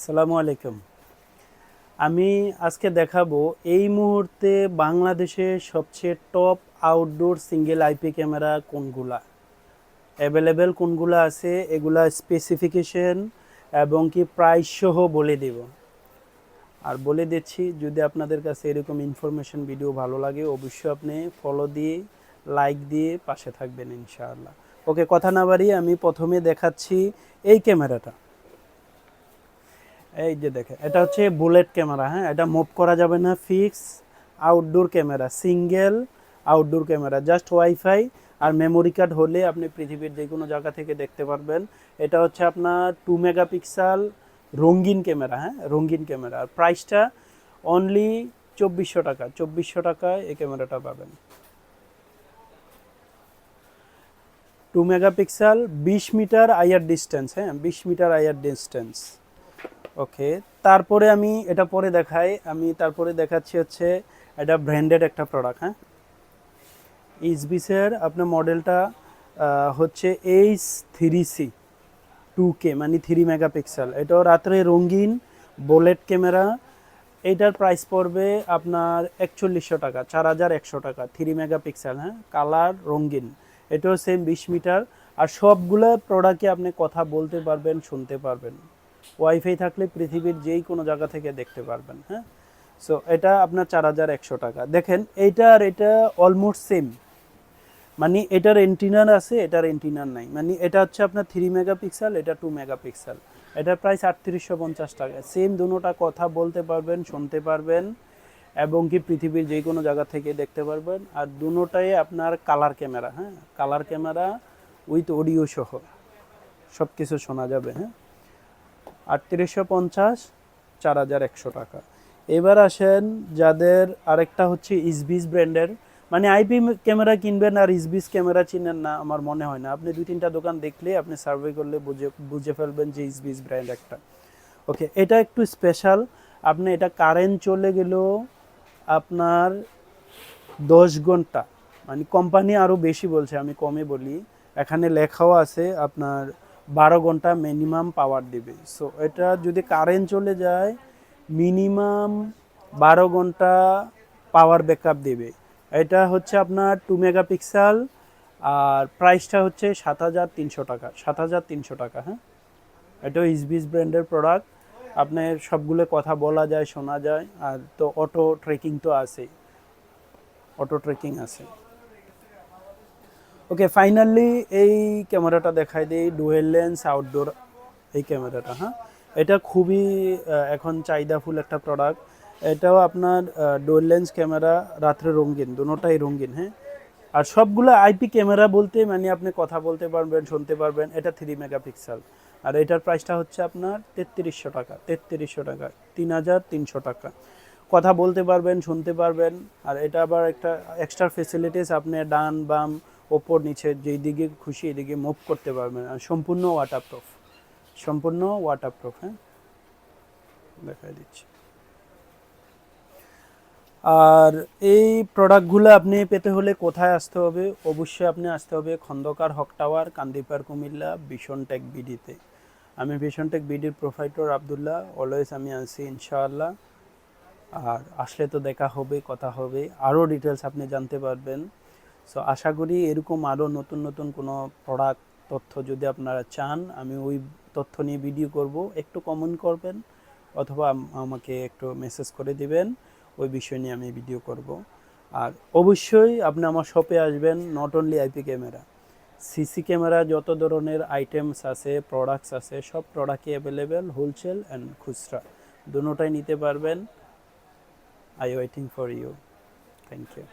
আসসালামু আলাইকুম। আমি আজকে দেখাবো এই মুহূর্তে বাংলাদেশে সবচেয়ে top outdoor single IP camera কোনগুলা? অ্যাভেলেবেল কোনগুলা আছে? এগুলা স্পেসিফিকেশন এবং কি প্রাইস সহ বলে দেব। আর বলে দিচ্ছি, যদি আপনাদের কাছে এরকম ইনফরমেশন ভিডিও ভালো লাগে, অবশ্যই আপনি ফলো দিয়ে লাইক দিয়ে পাশে থাকবেন ইনশাআল্লাহ। ওকে, কথা না বাড়িয়ে আমি প্রথমে দেখাচ্ছি এই ক্যামেরাটা এই যে দেখে এটা হচ্ছে বুলেট ক্যামেরা হ্যাঁ? এটা মুভ করা যাবে না fix outdoor camera single outdoor camera just wifi আর মেমোরি কার্ড হলে আপনি পৃথিবীর যে কোনো জায়গা থেকে দেখতে পারবেন। এটা হচ্ছে আপনার টু মেগাপিক্সেল রঙিন ক্যামেরা হ্যাঁ? রঙিন ক্যামেরা। আর প্রাইসটা অনলি চব্বিশশো টাকা, চব্বিশশো টাকায় এই ক্যামেরাটা পাবেন। টু মেগাপিক্সেল বিশ মিটার আইয়ার ডিস্টেন্স হ্যাঁ? বিশ মিটার আইয়ার ডিস্টেন্স ওকে, তারপরে আমি এটা পরে দেখাই, আমি তারপরে দেখাচ্ছি হচ্ছে এটা ব্র্যান্ডেড একটা প্রোডাক্ট হ্যাঁ? ইসবিসের আপনার মডেলটা হচ্ছে H three C two K মানে থ্রি মেগাপিক্সেল এটাও রাত্রে রঙিন বুলেট ক্যামেরা এইটার প্রাইস পড়বে আপনার একচল্লিশশো টাকা, চার হাজার একশো টাকা থ্রি মেগাপিক্সেল হ্যাঁ? কালার রঙিন, এটাও সেম বিশ মিটার। আর সবগুলো প্রোডাক্টে আপনি কথা বলতে পারবেন, শুনতে পারবেন। ওয়াইফাই থাকলে পৃথিবীর যেই কোনো জায়গা থেকে দেখতে পারবেন হ্যাঁ? সো এটা আপনার চার হাজার একশো টাকা। দেখেন এইটা আর এটা অলমোস্ট সেম মানে এটার এন্টিনার আছে, এটার এন্টিনার নাই। মানে এটা হচ্ছে আপনার থ্রি মেগাপিক্সেল এটা টু মেগাপিক্সেল এটার প্রাইস আটত্রিশশো পঞ্চাশ টাকা। সেম দুটোটা কথা বলতে পারবেন, শুনতে পারবেন, এবং কি পৃথিবীর যে কোনো জায়গা থেকে দেখতে পারবেন। আর দুটোটাই আপনার কালার ক্যামেরা হ্যাঁ? কালার ক্যামেরা উইথ অডিও সহ। সব কিছু শোনা যাবে হ্যাঁ? আটত্রিশশো পঞ্চাশ, চার হাজার একশো টাকা। এবার আসেন যাদের আরেকটা হচ্ছে ইসবিস ব্র্যান্ডের মানে আইপি ক্যামেরা কিনবেন আর ইসবিস ক্যামেরা চিনেন না, আমার মনে হয় না। আপনি দুই, তিনটা দোকান দেখলে আপনি সার্ভে করলে বুঝে বুঝে ফেলবেন যে ইসবিস ব্র্যান্ড একটা। ওকে এটা একটু স্পেশাল আপনি এটা কারেন্ট চলে গেলেও আপনার দশ ঘণ্টা মানে কোম্পানি আরও বেশি বলছে, আমি কমে বলি। এখানে লেখাও আছে আপনার বারো ঘণ্টা মিনিমাম পাওয়ার দিবে। সো এটা যদি কারেন্ট চলে যায় মিনিমাম বারো ঘণ্টা পাওয়ার ব্যাকআপ দেবে। এটা হচ্ছে আপনার টু মেগাপিক্সেল আর প্রাইসটা হচ্ছে সাত হাজার তিনশো টাকা, সাত হাজার তিনশো টাকা হ্যাঁ? এটাও ইসবিস ব্র্যান্ডের প্রোডাক্ট আপনার সবগুলো কথা বলা যায়, শোনা যায়, আর তো অটো ট্রেকিং তো আছেই। অটো ট্রেকিং আছে। ওকে ফাইনালি এই ক্যামেরাটা দেখাই দিই ডুয়েল লেন্স আউটডোর এই ক্যামেরাটা হ্যাঁ? এটা খুবই এখন চাহিদাফুল একটা প্রোডাক্ট এটাও আপনার ডুয়েল লেন্স ক্যামেরা, রাত্রে রঙিন দুটোটাই রঙিন হ্যাঁ? আর সবগুলো আইপি ক্যামেরা বলতে মানে আপনি কথা বলতে পারবেন, শুনতে পারবেন, এটা থ্রি মেগাপিক্সেল আর এটার প্রাইসটা হচ্ছে আপনার তেত্রিশশো টাকা তেত্রিশশো টাকা, তিন হাজার তিনশো টাকা। কথা বলতে পারবেন, শুনতে পারবেন, আর এটা আবার একটা এক্সট্রা ফেসিলিটিস আপনি ডান, বাম ওপর নিচে যেই দিকে খুশি এদিকে মুভ করতে পারবেন আর সম্পূর্ণ ওয়াটারপ্রুফ সম্পূর্ণ ওয়াটারপ্রুফ হ্যাঁ? দেখাই দিচ্ছি। আর এই প্রোডাক্টগুলো আপনি পেতে হলে কোথায় আসতে হবে? অবশ্যই আপনি আসতে হবে খন্দকার হক টাওয়ার কান্দিপার কুমিল্লা ভীষণ টেক বিডিতে। আমি ভীষণ টেক বিডির প্রোফাইটর আবদুল্লাহ। অলওয়েজ আমি আছি ইনশাআল্লাহ। আর আসলে তো দেখা হবে, কথা হবে। আরও ডিটেলস আপনি জানতে পারবেন। সো আশা করি এরকম আরও নতুন নতুন কোনো প্রোডাক্ট তথ্য যদি আপনারা চান, আমি ওই তথ্য নিয়ে ভিডিও করব। একটু কমেন্ট করবেন অথবা আমাকে একটু মেসেজ করে দিবেন, ওই বিষয় নিয়ে আমি ভিডিও করব। আর অবশ্যই আপনি আমার শপে আসবেন not only IP camera CC camera যত ধরনের আইটেমস আছে প্রোডাক্টস আছে, সব প্রোডাক্টই অ্যাভেলেবেল হোলসেল অ্যান্ড খুচরা। দুটোটাই নিতে পারবেন। I waiting for you thank you